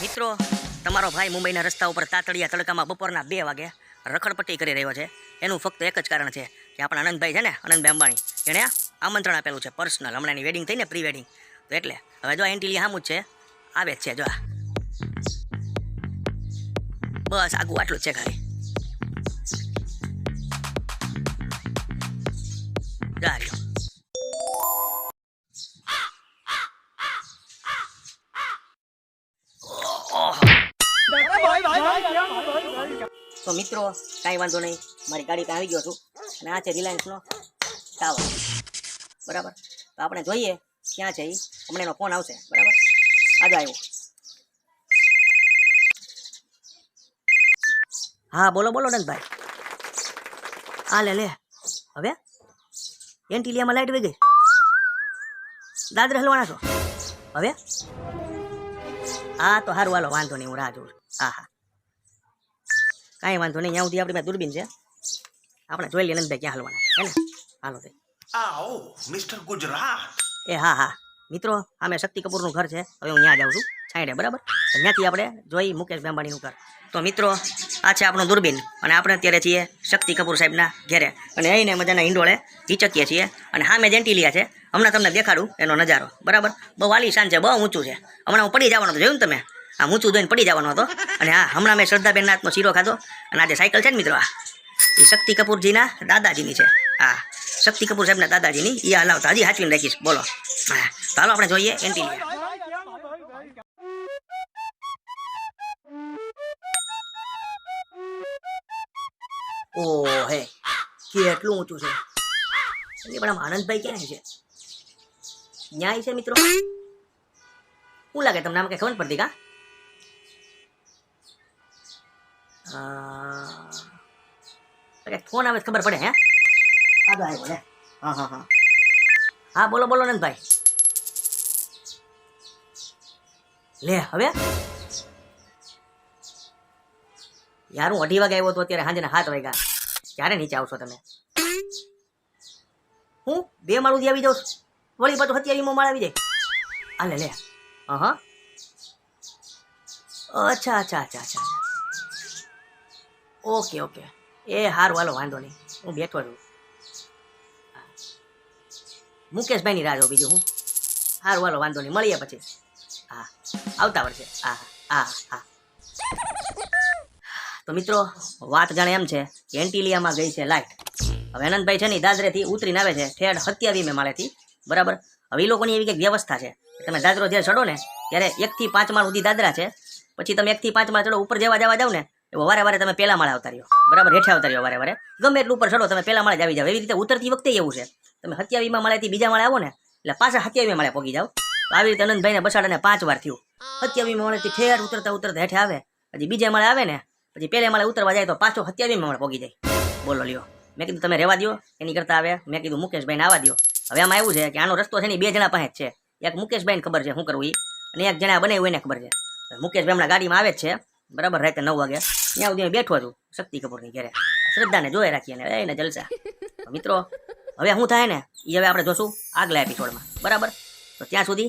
મિત્રો, તમારો ભાઈ મુંબઈના રસ્તા ઉપર તાતળિયા તડકામાં બપોરના બે વાગે રખડપટ્ટી કરી રહ્યો છે. એનું ફક્ત એક જ કારણ છે કે આપણા આનંદભાઈ છે ને આનંદભાઈ અંબાણી એણે આમંત્રણ આપેલું છે પર્સનલ હમણાંની વેડિંગ થઈને પ્રી વેડિંગ તો એટલે, હવે જો એન્ટીલી સામું જ છે, આવે જ છે, જો બસ, આગું આટલું જ છે ખાલી. તો મિત્રો, કાંઈ વાંધો નહીં. મારી ગાડી ત્યાં આવી ગયો છું. અને આ છે રિલાયન્સનો ટાવર. બરાબર? તો આપણે જોઈએ ક્યાં છે એ હમણાં એનો ફોન આવશે. બરાબર? આજે આવ્યો. હા, બોલો બોલો, નંદભાઈ. હા, લે લે. હવે? એન્ટીલિયામાં લાઈટ વહી ગઈ. દાદરે હલવાના છો. હવે? હા, તો સારું હાલો, વાંધો નહીં, હું રાહ જોઉં હા હા. કાંઈ વાંધો નહીં ત્યાં સુધી આપણી પાસે દૂરબીન છે. આપણે જોઈ લઈએ નંદભાઈ ક્યાં હાલવાના. હે ને? હાલો તે. આવો મિસ્ટર ગુજરાત. એ હા હા. મિત્રો આમે શક્તિ કપૂરનું ઘર છે. હવે હું ત્યાં જાઉં છું. છાંયડે બરાબર? ત્યાંથી આપણે જોઈ મુકેશ અંબાણીનું ઘર. તો મિત્રો આ છે આપણું દૂરબીન. અને આપણે અત્યારે છીએ શક્તિ કપૂર સાહેબના ઘેરે. અને અહીંને મજાના હિંડોળે હિચકીએ છીએ. અને સામે મેં જેન્ટીલિયા છે. હમણાં તમને દેખાડું એનો નજારો. બરાબર? બહુ વાલી શાન છે બહુ ઊંચું છે. હમણાં હું પડી જવાનો તો જોયું ને તમે? આ ઊંચું જોઈને પડી જવાનો હતો. અને હા, હમણાં મેં શ્રદ્ધાબેનના હાથનો શીરો ખાધો. અને આજે સાયકલ છે ને મિત્રો, આ. એ શક્તિ કપૂરજીના દાદાજીની છે. હા, શક્તિ કપૂર સાહેબના દાદાજીની. એ હલાવતા, હજી હાચવીને રાખીશ. બોલો. હા તો આપણે જોઈએ હે કેટલું ઊંચું છે. આનંદભાઈ ક્યાં છે? ન્યાય છે મિત્રો. શું લાગે તમને? આમ કઈ ખબર પડતી કા? ફોન આવે તો ખબર પડે હે આગળ આવ્યો લે હા હા હા હા બોલો બોલો નંદભાઈ લે હવે યાર હું અઢી વાગે આવ્યો તો અત્યારે સાંજના સાત વાગ્યા ક્યારે નીચે આવશો તમે? હું? બે માળ સુધી આવી જાઉં છું. વળી પાછું સત્યાવીમો માળ આવી જાય. આ લે લે. હા હા અચ્છા અચ્છા અચ્છા અચ્છા. Okay okay. એ હારું, હાલો, વાંધો નહીં. હું બેઠો છું. મુકેશભાઈની રાહ જો બીજું હું. હારું, હાલો, વાંધો નહીં. મળીએ પછી. હા. આવતા વર્ષે. હા હા હા. તો મિત્રો, વાત જાણે એમ છે કે એન્ટિલિયામાં ગઈ છે લાઈટ. હવે આનંદભાઈ છે ને દાદરેથી ઉતરીને આવે છે. ઠેઠ સત્યાવીમે માળેથી બરાબર? હવે એ લોકોની એવી કંઈક વ્યવસ્થા છે. તમે દાદરો જ્યારે ચડો ને, ત્યારે એકથી પાંચ માળ સુધી દાદરા છે. પછી તમે એકથી પાંચ માળ ચડો, ઉપર જવા જવા જાવ ને વારે વારે તમે પહેલા માળે આવતા રહ્યો બરાબર? હેઠે આવતા રહ્યો વારે વારે. ગમે એટલું ઉપર ચડો, તમે પહેલા માળે જ આવી જાવ એવી રીતે ઉતરતી વખતે એવું છે. તમે હત્યાવીમાં માળેથી બીજા માળે આવો ને, એટલે પાછા હત્યાવી માળે પોગી જાવ આવી રીતે અનંતભાઈને બસાડાને પાંચ વાર થયું. હત્યાવીમાં માળેથી ઠેર ઉતરતા ઉતરતા હેઠે આવે. પછી બીજા માળે આવે ને, પછી પહેલે માળે ઉતરવા જાય તો પાછો હત્યાવીમાં માળે પોગી જાય. બોલો લ્યો. મેં કીધું તમે રહેવા દો એની કરતા આવે. મેં કીધું મુકેશભાઈને આવવા દો હવે આમાં એવું છે કે આનો રસ્તો છે ને બે જણા પાસે જ છે. એક મુકેશભાઈને ખબર છે શું કરવું એ અને એક જણા બને એને ખબર છે. મુકેશભાઈ હમણાં ગાડીમાં આવે જ છે. બરાબર? રાતે નવ વાગે. ત્યાં સુધી બેઠો છું શક્તિ કપૂરની ઘેરે શ્રદ્ધાને જોઈ રાખીએ ને એને જલસા મિત્રો હવે શું થાય ને એ હવે આપણે જોશું આગલા એપિસોડમાં બરાબર તો ત્યાં સુધી